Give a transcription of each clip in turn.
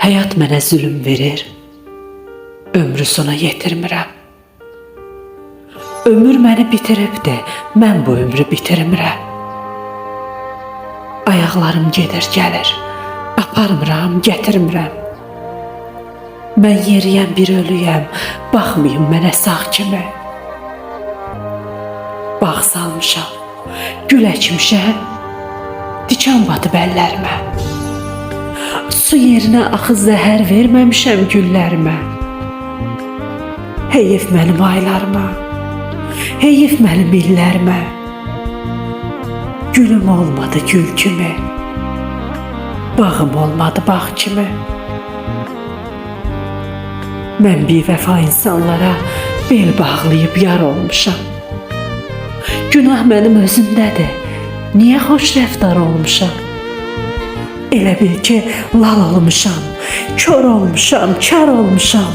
Həyat mənə zülm verir. Ömrü sona yetirmirəm. Ömür məni bitiribdi, mən bu ömrü bitirmirəm. Ayaqlarım gedir, gəlir. Aparmıram, gətirmirəm. Mən yeriyəm, bir ölüyəm. Baxmayın mənə sağ kimi. Bağ salmışam, gül əkmişəm. Dikan batıb əllərimə. Su yerinə axı zəhər verməmişəm güllərimə. Heyif mənim aylarıma. Heyif mənim illərimə. Gülüm olmadı gül kimi. Bağım olmadı bağ kimi. Mən bir vəfa insanlara bel bağlayıb yar olmuşam. Günah mənim özümdədir. Niyə xoş rəftar olmuşam? Elə bil ki, lal olmuşam, kör olmuşam, kar olmuşam.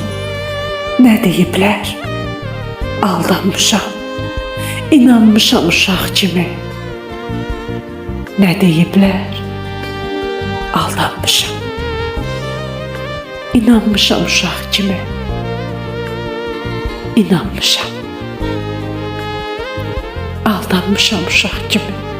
Nə deyiblər? Aldanmışam. İnanmışam uşaq kimi. Nə deyiblər? Aldanmışam. İnanmışam uşaq kimi. İnanmışam. Aldanmışam uşaq kimi.